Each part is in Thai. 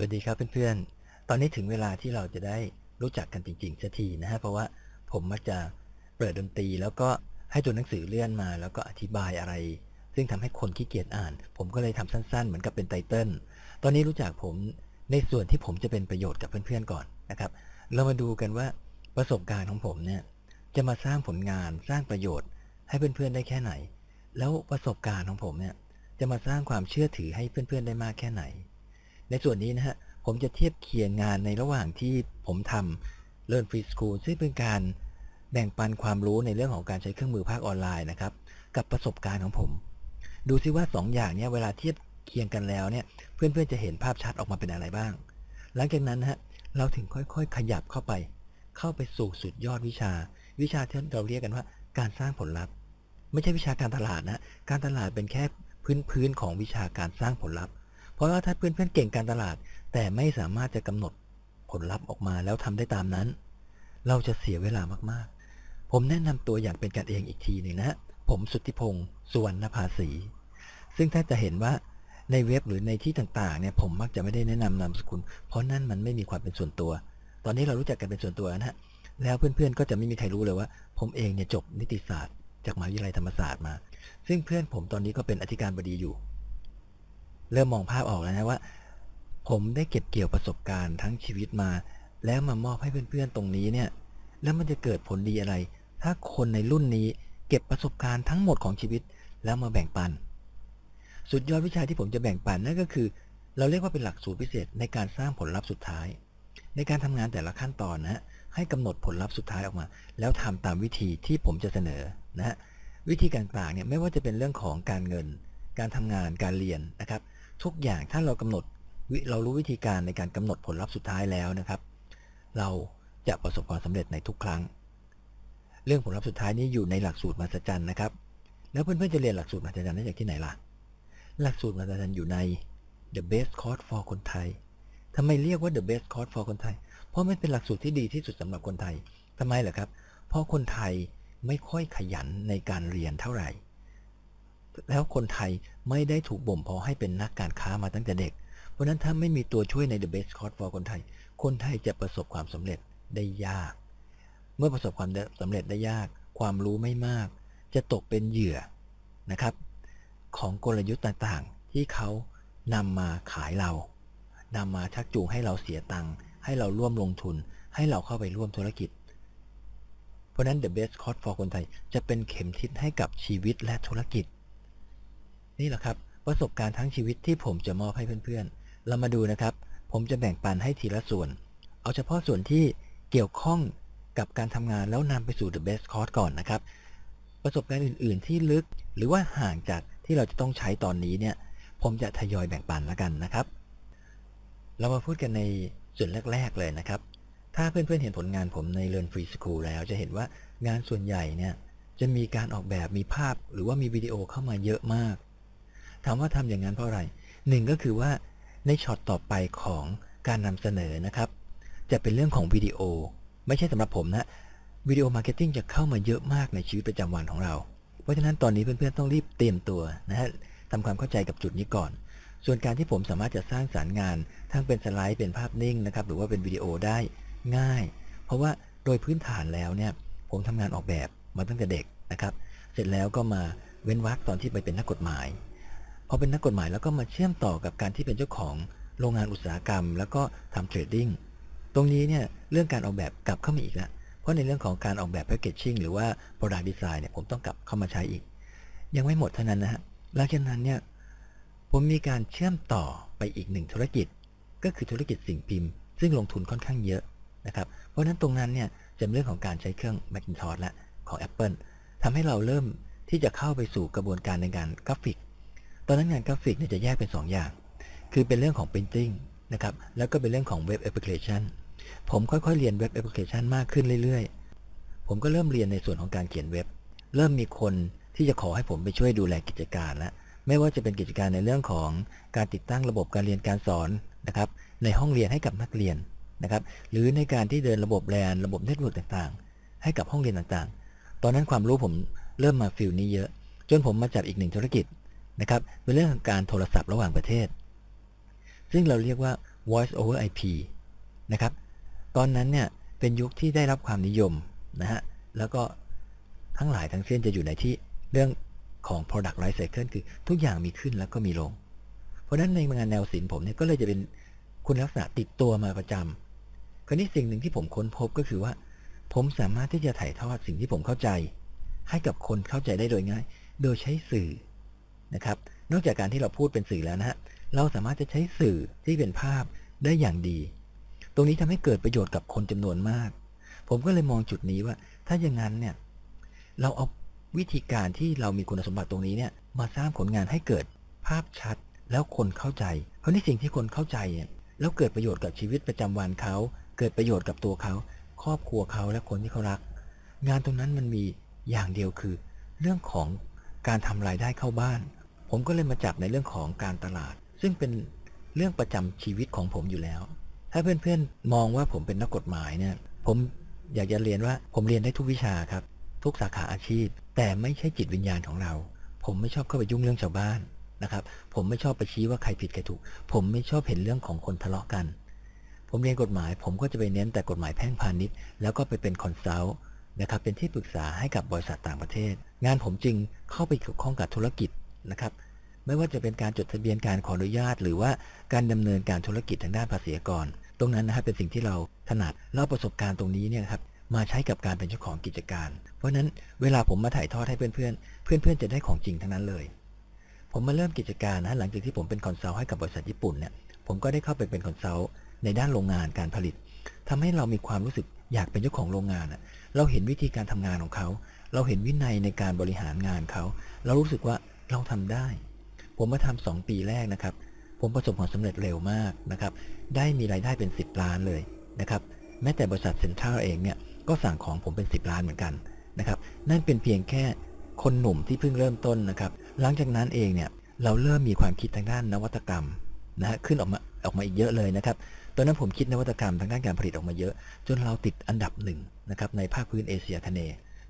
สวัสดีครับเพื่อนๆ ตอนนี้ถึงเวลาที่เราจะได้รู้จักกันจริงๆสักทีนะฮะ เพราะว่าผมมักจะเปิดดนตรีแล้วก็ให้ตัวหนังสือเลื่อนมา แล้วก็อธิบายอะไร ซึ่งทำให้คนขี้เกียจอ่าน ผมก็เลยทำสั้นๆ เหมือนกับเป็นไตเติล ตอนนี้รู้จักผมในส่วนที่ผมจะเป็นประโยชน์กับเพื่อนๆก่อนนะครับ เรามาดูกันว่าประสบการณ์ของผมเนี่ยจะมาสร้างผลงานสร้างประโยชน์ ให้เพื่อนๆได้แค่ไหน แล้วประสบการณ์ของผมเนี่ยจะมาสร้างความเชื่อถือให้เพื่อนๆได้มากแค่ไหน ในส่วนนี้นะฮะผมจะเทียบเคียงงานในระหว่างที่ผมทำ Learn Free School ซึ่งเป็นการแบ่งปันความรู้ในเรื่องของการใช้เครื่องมือภาคออนไลน์นะครับ กับประสบการณ์ของผม ดูซิว่า 2ออย่างเนี้ยเวลาเทียบเคียงกันแล้วเนี่ย เพื่อนๆจะเห็นภาพชัดออกมาเป็นอะไรบ้าง หลังจากนั้นนะฮะเราถึงค่อยๆ ขยับเข้าไป เข้าไปสู่สุดยอดวิชา วิชาที่เราเรียกกันว่า การสร้างผลลัพธ์ ไม่ใช่วิชาการตลาดนะการตลาดเป็นแค่พื้นๆของวิชาการสร้างผลลัพธ์ เพราะว่าถ้าเพื่อนๆเก่งการตลาด แต่ไม่สามารถจะกำหนดผลลัพธ์ออกมาแล้วทำได้ตามนั้น เราจะเสียเวลามากๆ ผมแนะนำตัวอย่างเป็นกันเองอีกทีหนึ่งนะ ผมสุทธิพงศ์สุวรรณภาษี ซึ่งถ้าจะเห็นว่าในเว็บหรือในที่ต่างๆเนี่ยผมมักจะไม่ได้แนะนำนามสกุล เพราะนั่นมันไม่มีความเป็นส่วนตัว ตอนนี้เรารู้จักกันเป็นส่วนตัวนะฮะแล้วเพื่อนๆก็จะไม่มีใครรู้เลยว่า ผมเองเนี่ยจบนิติศาสตร์ จากมหาวิทยาลัยธรรมศาสตร์มา ซึ่งเพื่อนผมตอนนี้ก็เป็นอธิการบดีอยู่ เริ่มมองภาพออกแล้วนะว่า ผมได้เก็บเกี่ยวประสบการณ์ทั้งชีวิตมา แล้วมามอบให้เพื่อนๆตรงนี้เนี่ย แล้วมันจะเกิดผลดีอะไร ถ้าคนในรุ่นนี้เก็บประสบการณ์ทั้งหมดของชีวิต แล้วมาแบ่งปัน สุดยอดวิชาที่ผมจะแบ่งปันนั่นก็คือ เราเรียกว่าเป็นหลักสูตรพิเศษในการสร้างผลลัพธ์สุดท้าย ในการทำงานแต่ละขั้นตอนนะฮะให้กำหนดผลลัพธ์สุดท้ายออกมา แล้วทำตามวิธีที่ผมจะเสนอนะฮะวิธีการต่างๆเนี่ยไม่ว่าจะเป็นเรื่องของการเงิน การทำงานการเรียนนะครับ ทุกอย่างถ้าเรากำหนดเรารู้วิธีการในการกำหนดผลลัพธ์สุดท้ายแล้วนะครับ เราจะประสบความสำเร็จในทุกครั้ง เรื่องผลลัพธ์สุดท้ายนี้อยู่ในหลักสูตรมหัศจรรย์นะครับ แล้วเพื่อนๆจะเรียนหลักสูตรมหัศจรรย์ได้จากที่ไหนล่ะ หลักสูตรมหัศจรรย์อยู่ใน The Best Course for คนไทยทำไมเรียกว่า The Best Course for คนไทย เพราะมันเป็นหลักสูตรที่ดีที่สุดสำหรับคนไทยทำไมเหรอครับ เพราะคนไทยไม่ค่อยขยันในการเรียนเท่าไหร่ แล้วคนไทยไม่ได้ถูกบ่มเพาะให้เป็นนักการค้ามาตั้งแต่เด็ก เพราะฉะนั้นถ้าไม่มีตัวช่วยใน The Best Course for คนไทย คนไทยจะประสบความสำเร็จได้ยาก เมื่อประสบความสำเร็จได้ยาก ความรู้ไม่มาก จะตกเป็นเหยื่อนะครับ ของกลยุทธ์ต่างๆ ที่เขานำมาขายเรานำมาชักจูงให้เราเสียตังค์ให้เราร่วมลงทุน ให้เราเข้าไปร่วมธุรกิจ เพราะฉะนั้น The Best Course for คนไทยจะเป็นเข็มทิศให้กับชีวิตและธุรกิจ นี่แหละครับ ประสบการณ์ทั้งชีวิตที่ผมจะมอบให้เพื่อนๆ เรามาดูนะครับ ผมจะแบ่งปันให้ทีละส่วน เอาเฉพาะส่วนที่เกี่ยวข้องกับการทำงานแล้วนำไปสู่ The Best Course ก่อนนะครับ ประสบการณ์อื่นๆ ที่ลึกหรือว่าห่างจากที่เราจะต้องใช้ตอนนี้เนี่ย ผมจะทยอยแบ่งปันแล้วกันนะครับ เรามาพูดกันในส่วนแรก ๆ เลยนะครับ ถ้าเพื่อนๆเห็นผลงานผมใน Learn Free School แล้วจะเห็นว่างานส่วนใหญ่เนี่ยจะมีการออกแบบมีภาพหรือว่ามีวิดีโอเข้ามาเยอะมาก ถามว่าทำอย่างนั้นเพราะอะไรหนึ่งก็คือว่าในช็อตต่อไปของการนำเสนอนะครับ จะเป็นเรื่องของวิดีโอ ไม่ใช่สำหรับผมนะวิดีโอมาร์เก็ตติ้งจะเข้ามาเยอะมากในชีวิตประจำวันของเรา เพราะฉะนั้นตอนนี้เพื่อนๆต้องรีบเตรียมตัวนะฮะทำความเข้าใจกับจุดนี้ก่อน ส่วนการที่ผมสามารถจะสร้างสารรค์งาน ทั้งเป็นสไลด์เป็นภาพนิ่งนะครับ หรือว่าเป็นวิดีโอได้ง่าย เพราะว่าโดยพื้นฐานแล้วเนี่ย ผมทำงานออกแบบมาตั้งแต่เด็กนะครับ เสร็จแล้วก็มาเว้นวรรคตอนที่ไปเป็นนักกฎหมาย พอเป็นนักกฎหมายแล้วก็มาเชื่อมต่อกับการที่เป็นเจ้าของโรงงานอุตสาหกรรม แล้วก็ทำเทรดดิ้งตรงนี้เนี่ยเรื่องการออกแบบกลับเข้ามาอีกแล้วเพราะในเรื่องของการออกแบบแพ c เกจชิ่งหรือว่า Product Design เนี่ยผมต้องกลับเข้ามาใช้อีก ยังไม่หมดเท่านั้นนะฮะหลังจากนั้นเนี่ยผมมีการเชื่อมต่อไปอีกหนึ่งธุรกิจ ก็คือธุรกิจสิ่งพิมพ์ ซึ่งลงทุนค่อนข้างเยอะนะครับเพราะนั้นตรงนั้นเนี่ยจะเป็นเรื่องของการใช้เครื่อง Macintosh และของ Apple ทำให้เราเริ่มที่จะเข้าไปสู่กระบวนการในการกราฟิก ตอนนั้นงานกราฟิกเนี่ยจะแยกเป็น 2 อย่าง คือเป็นเรื่องของ Printing นะครับ แล้วก็เป็นเรื่องของ Web Application ผมค่อยๆ เรียน Web Application มากขึ้นเรื่อยๆ ผมก็เริ่มเรียนในส่วนของการเขียนเว็บ เริ่มมีคนที่จะขอให้ผมไปช่วยดูแลกิจการแล้วไม่ว่าจะเป็นกิจการในเรื่องของการติดตั้งระบบการเรียนการสอนนะครับในห้องเรียนให้กับนักเรียนนะครับ หรือในการที่เดินระบบแลนระบบเน็ตเวิร์กต่างๆ ให้กับห้องเรียนต่างๆ ตอนนั้นความรู้ผมเริ่มมาฟิลนี้เยอะ จนผมมาจับอีกหนึ่งธุรกิจ นะครับเป็นเรื่องของการโทรศัพท์ระหว่างประเทศ ซึ่งเราเรียกว่า voice over IP นะครับตอนนั้นเนี่ยเป็นยุคที่ได้รับความนิยมนะฮะแล้วก็ทั้งหลายทั้งเส้นจะอยู่ในที่เรื่องของ product life cycle คือทุกอย่างมีขึ้นแล้วก็มีลง เพราะฉะนั้นในงานแนวศิลป์ผมเนี่ยก็เลยจะเป็นคุณลักษณะติดตัวมาประจำคราวนี้สิ่งหนึ่งที่ผมค้นพบก็คือว่า ผมสามารถที่จะถ่ายทอดสิ่งที่ผมเข้าใจ ให้กับคนเข้าใจได้โดยง่าย โดยใช้สื่อ นะครับ นอกจากการที่เราพูดเป็นสื่อแล้วนะฮะเราสามารถจะใช้สื่อที่เป็นภาพได้อย่างดี ตรงนี้ทำให้เกิดประโยชน์กับคนจำนวนมาก ผมก็เลยมองจุดนี้ว่า ถ้าอย่างนั้นเนี่ยเราเอาวิธีการที่เรามีคุณสมบัติตรงนี้เนี่ยมาสร้างผลงานให้เกิดภาพชัดแล้วคนเข้าใจ เพราะนี่สิ่งที่คนเข้าใจเนี่ยแล้วเกิดประโยชน์กับชีวิตประจำวันเขา เกิดประโยชน์กับตัวเขา ครอบครัวเขาและคนที่เขารัก งานตรงนั้นมันมีอย่างเดียวคือ เรื่องของการทำรายได้เข้าบ้าน ผมก็เลยมาจับในเรื่องของการตลาด ซึ่งเป็นเรื่องประจำชีวิตของผมอยู่แล้ว ถ้าเพื่อนๆมองว่าผมเป็นนักกฎหมายเนี่ย ผมอยากจะเรียนว่าผมเรียนได้ทุกวิชาครับ ทุกสาขาอาชีพ แต่ไม่ใช่จิตวิญญาณของเรา ผมไม่ชอบเข้าไปยุ่งเรื่องชาวบ้านนะครับ ผมไม่ชอบไปชี้ว่าใครผิดใครถูก ผมไม่ชอบเห็นเรื่องของคนทะเลาะกัน ผมเรียนกฎหมาย ผมก็จะไปเน้นแต่กฎหมายแพ่งพาณิชย์ แล้วก็ไปเป็นคอนซัลท์นะครับ เป็นที่ปรึกษาให้กับบริษัทต่างประเทศ งานผมจึงเข้าไปเกี่ยวข้องกับธุรกิจ นะครับ ไม่ว่าจะเป็นการจดทะเบียนการขออนุญาต หรือว่าการดำเนินการธุรกิจทางด้านภาษีก่อนตรงนั้นนะครับเป็นสิ่งที่เราถนัดเล่าประสบการณ์ตรงนี้เนี่ยครับมาใช้กับการเป็นเจ้าของกิจการ เพราะนั้นเวลาผมมาถ่ายทอดให้เพื่อนๆ เพื่อนๆ จะได้ของจริงทั้งนั้นเลย ผมมาเริ่มกิจการนะหลังจากที่ผมเป็นคอนซัลท์ให้กับบริษัทญี่ปุ่นเนี่ย ผมก็ได้เข้าไปเป็นคอนซัลท์ในด้านโรงงานการผลิตทำให้เรามีความรู้สึกอยากเป็นเจ้าของโรงงานเราเห็นวิธีการทำงานของเขา เราเห็นวินัยในการบริหารงานเขา เรารู้สึกว่า เราทำได้ ผมมาทำสองปีแรกนะครับ ผมประสบความสำเร็จเร็วมากนะครับ ได้มีรายได้เป็น 10 ล้านเลยนะครับ แม้แต่บริษัทเซ็นทรัลเองเนี่ยก็สั่งของผมเป็น 10 ล้านเหมือนกันนะครับ นั่นเป็นเพียงแค่คนหนุ่มที่เพิ่งเริ่มต้นนะครับ หลังจากนั้นเองเนี่ยเราเริ่มมีความคิดทางด้านนวัตกรรมนะฮะขึ้นออกมาออกมาอีกเยอะเลยนะครับ ตอนนั้นผมคิดนวัตกรรมทางด้านการผลิตออกมาเยอะ จนเราติดอันดับหนึ่งนะครับในภาคพื้นเอเชียทะเน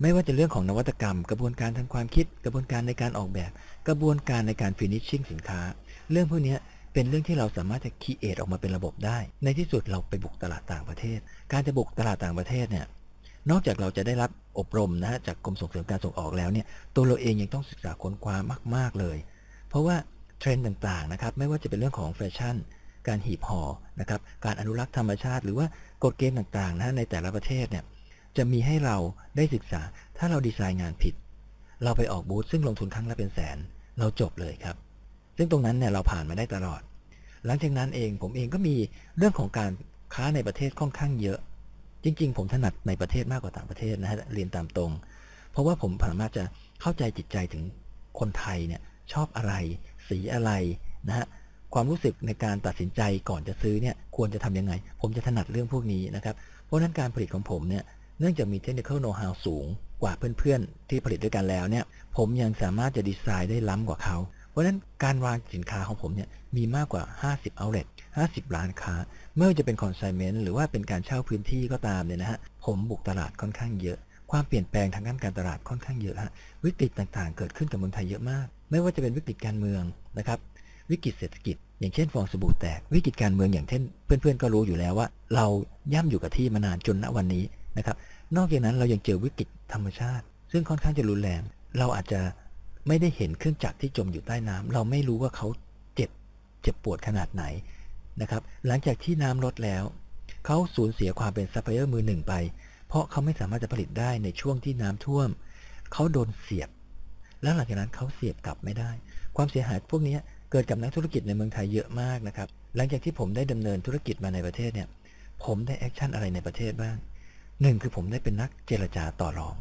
ไม่ว่าจะเรื่องของนวัตกรรม กระบวนการทางความคิด กระบวนการในการออกแบบ กระบวนการในการ finishing สินค้า เรื่องพวกนี้เป็นเรื่องที่เราสามารถจะคิดเอทออกมาเป็นระบบได้ ในที่สุดเราไปบุกตลาดต่างประเทศ การจะบุกตลาดต่างประเทศเนี่ยนอกจากเราจะได้รับอบรมนะฮะจากกรมส่งเสริมการส่งออกแล้วเนี่ยตัวเราเองยังต้องศึกษาค้นคว้ามาก ๆเลย เพราะว่าเทรนด์ต่างๆนะครับไม่ว่าจะเป็นเรื่องของแฟชั่น การหีบห่อนะครับการอนุรักษ์ธรรมชาติ หรือว่ากฎเกณฑ์ต่างๆนะในแต่ละประเทศเนี่ย จะมีให้เราได้ศึกษา ถ้าเราดีไซน์งานผิด เราไปออกบูธซึ่งลงทุนครั้งละเป็นแสน เราจบเลยครับ ซึ่งตรงนั้นเนี่ยเราผ่านมาได้ตลอด หลังจากนั้นเองผมเองก็มีเรื่องของการค้าในประเทศค่อนข้างเยอะ จริง ๆ ผมถนัดในประเทศมากกว่าต่างประเทศนะฮะเรียนตามตรง เพราะว่าผมสามารถจะเข้าใจจิตใจถึงคนไทยเนี่ยชอบอะไร สีอะไรนะฮะความรู้สึกในการตัดสินใจก่อนจะซื้อเนี่ยควรจะทำยังไง ผมจะถนัดเรื่องพวกนี้นะครับ เพราะฉะนั้นการผลิตของผมเนี่ย เนื่องจากมี technical know-how สูงกว่าเพื่อนๆ ที่ผลิตด้วยกันแล้วเนี่ย ผมยังสามารถจะดีไซน์ได้ล้ำกว่าเขา เพราะฉะนั้นการวางสินค้าของผมเนี่ยมีมากกว่า 50 outlet 50 ร้านค้าไม่ว่าจะเป็น consignment หรือว่าเป็นการเช่าพื้นที่ก็ตามเนี่ยนะฮะ ผมบุกตลาดค่อนข้างเยอะ ความเปลี่ยนแปลงทางด้านการตลาดค่อนข้างเยอะฮะ วิกฤตต่างๆ เกิดขึ้นกับเมืองไทยเยอะมาก ไม่ว่าจะเป็นวิกฤตการเมืองนะครับ วิกฤตเศรษฐกิจ อย่างเช่นฟองสบู่แตก วิกฤตการเมืองอย่างเช่น เพื่อนๆ ก็รู้อยู่แล้วว่า เราย่ำอยู่กับที่มานานจนณวันนี้ นะครับนอกจากนั้นเรายังเจอวิกฤตธรรมชาติ ซึ่งค่อนข้างจะรุนแรง เราอาจจะไม่ได้เห็นเครื่องจักรที่จมอยู่ใต้น้ำเราไม่รู้ว่าเขาเจ็บเจ็บปวดขนาดไหนนะครับหลังจากที่น้ำลดแล้ว เขาสูญเสียความเป็นซัพพลายเออร์มือหนึ่งไป เพราะเขาไม่สามารถจะผลิตได้ในช่วงที่น้ำท่วม เขาโดนเสียบ แล้วหลังจากนั้นเขาเสียบกลับไม่ได้ ความเสียหายพวกนี้เกิดกับนักธุรกิจในเมืองไทยเยอะมากนะครับหลังจากที่ผมได้ดำเนินธุรกิจมาในประเทศเนี่ยผมได้แอคชั่นอะไรในประเทศบ้าง หนึ่งคือผมได้เป็นนักเจรจาต่อรอง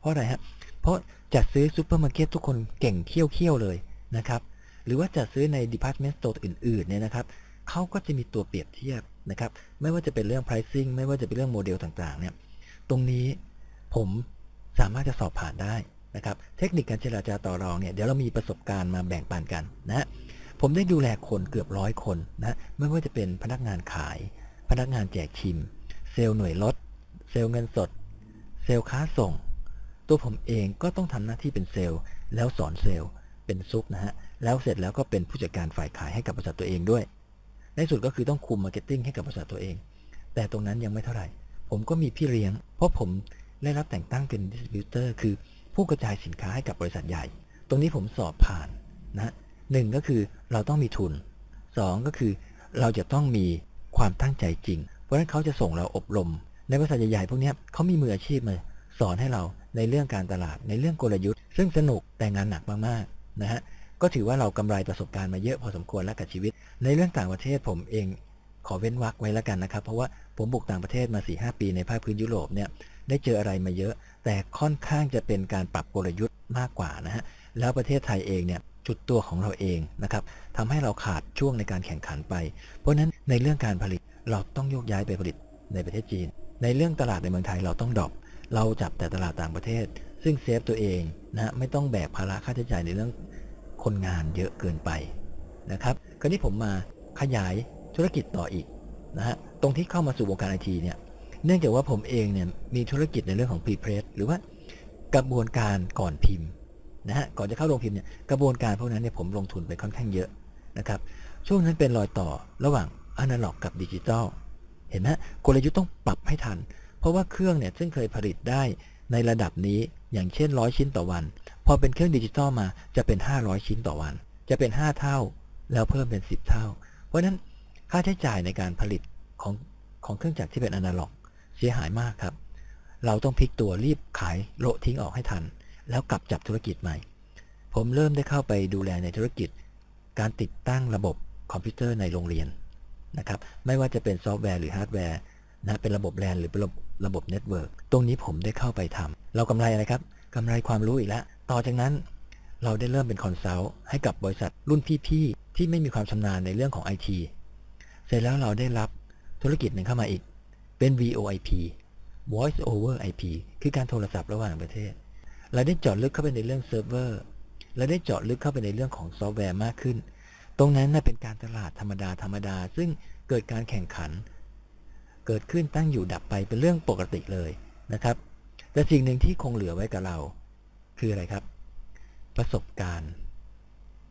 เพราะอะไรฮะ เพราะจัดซื้อซูเปอร์มาร์เก็ตทุกคนเก่งเขี้ยวๆเลยนะครับ หรือว่าจัดซื้อในดีพาร์ตเมนต์สโตร์อื่นๆเนี่ยนะครับเขาก็จะมีตัวเปรียบเทียบนะครับ ไม่ว่าจะเป็นเรื่อง pricing ไม่ว่าจะเป็นเรื่องโมเดลต่างๆ เนี่ย ตรงนี้ผมสามารถจะสอบผ่านได้นะครับ เทคนิคการเจรจาต่อรองเนี่ย เดี๋ยวเรามีประสบการณ์มาแบ่งปันกันนะฮะ ผมได้ดูแลคนเกือบร้อยคนนะ ไม่ว่าจะเป็นพนักงานขาย พนักงานแจกชิม เซลล์หน่วยลด เซลล์เงินสด เซลล์ค้าส่ง ตัวผมเองก็ต้องทำหน้าที่เป็นเซลล์ แล้วสอนเซลล์ เป็นซุปนะฮะ แล้วเสร็จแล้วก็เป็นผู้จัดการฝ่ายขายให้กับบริษัทตัวเองด้วย ในสุดก็คือต้องคุมมาร์เก็ตติ้งให้กับบริษัทตัวเอง แต่ตรงนั้นยังไม่เท่าไหร่ ผมก็มีพี่เลี้ยง เพราะผมได้รับแต่งตั้งเป็นดิสติบิวเตอร์คือผู้กระจายสินค้าให้กับบริษัทใหญ่ ตรงนี้ผมสอบผ่านนะหนึ่งก็คือเราต้องมีทุนสองก็คือเราจะต้องมีความตั้งใจจริง เพราะฉะนั้นเขาจะส่งเราอบรม ในบริษัทใหญ่ๆพวกนี้เขามีมืออาชีพมาสอนให้เราในเรื่องการตลาดในเรื่องกลยุทธ์ ซึ่งสนุกแต่งานหนักมากๆนะฮะก็ถือว่าเรากำไรประสบการณ์มาเยอะพอสมควรแล้วกับชีวิต ในเรื่องต่างประเทศผมเองขอเว้นวรรคไว้แล้วกันนะครับ เพราะว่าผมบุกต่างประเทศมา4-5ปีในภาคพื้นยุโรปเนี่ยได้เจออะไรมาเยอะ แต่ค่อนข้างจะเป็นการปรับกลยุทธ์มากกว่านะฮะแล้วประเทศไทยเองเนี่ยจุดตัวของเราเองนะครับทำให้เราขาดช่วงในการแข่งขันไป เพราะฉะนั้นในเรื่องการผลิตเราต้องโยกย้ายไปผลิตในประเทศจีน ในเรื่องตลาดในเมืองไทยเราต้องดรอปเราจับแต่ตลาดต่างประเทศ ซึ่งเซฟตัวเองนะฮะไม่ต้องแบกภาระค่าใช้จ่ายในเรื่องคนงานเยอะเกินไปนะครับคราวนี้ผมมาขยายธุรกิจต่ออีกนะฮะตรงที่เข้ามาสู่วงการไอทีเนี่ยเนื่องจากว่าผมเองเนี่ยมีธุรกิจในเรื่องของพรีเพรสหรือว่ากระบวนการก่อนพิมพ์นะฮะก่อนจะเข้าโรงพิมพ์เนี่ยกระบวนการพวกนั้นเนี่ยผมลงทุนไปค่อนข้างเยอะนะครับช่วงนั้นเป็นรอยต่อระหว่างอนาล็อกกับดิจิตอล เห็นไหมกลยุทธ์ต้องปรับให้ทัน เพราะว่าเครื่องเนี่ยซึ่งเคยผลิตได้ในระดับนี้อย่างเช่นร้อยชิ้นต่อวัน พอเป็นเครื่องดิจิตอลมาจะเป็น 500 ชิ้นต่อวัน จะเป็น 5 เท่า แล้วเพิ่มเป็น 10 เท่า เพราะฉะนั้นค่าใช้จ่ายในการผลิตของของเครื่องจักรที่เป็นอนาล็อก เสียหายมากครับ เราต้องพลิกตัวรีบขายโละทิ้งออกให้ทัน แล้วกลับจับธุรกิจใหม่ ผมเริ่มได้เข้าไปดูแลในธุรกิจ การติดตั้งระบบคอมพิวเตอร์ในโรงเรียน นะครับ ไม่ว่าจะเป็นซอฟต์แวร์หรือฮาร์ดแวร์นะเป็นระบบแลนหรือเป็นระบบระบบเน็ตเวิร์กตรงนี้ผมได้เข้าไปทำเรากำไรอะไรครับกำไรความรู้อีกแล้ว ต่อจากนั้นเราได้เริ่มเป็นคอนซัลท์ให้กับบริษัทรุ่นพี่ๆ ที่ไม่มีความชำนาญในเรื่องของ IT เสร็จแล้วเราได้รับธุรกิจหนึ่งเข้ามาอีก เป็น VoIP Voice over IP คือการโทรศัพท์ระหว่างประเทศ เราได้เจาะลึกเข้าไปในเรื่องเซิร์ฟเวอร์ เราได้เจาะลึกเข้าไปในเรื่องของซอฟต์แวร์มากขึ้น ตรงนั้นน่ะเป็นการตลาดธรรมดาธรรมดา ซึ่งเกิดการแข่งขัน เกิดขึ้นตั้งอยู่ดับไปเป็นเรื่องปกติเลยนะครับ แต่สิ่งหนึ่งที่คงเหลือไว้กับเรา คืออะไรครับ ประสบการณ์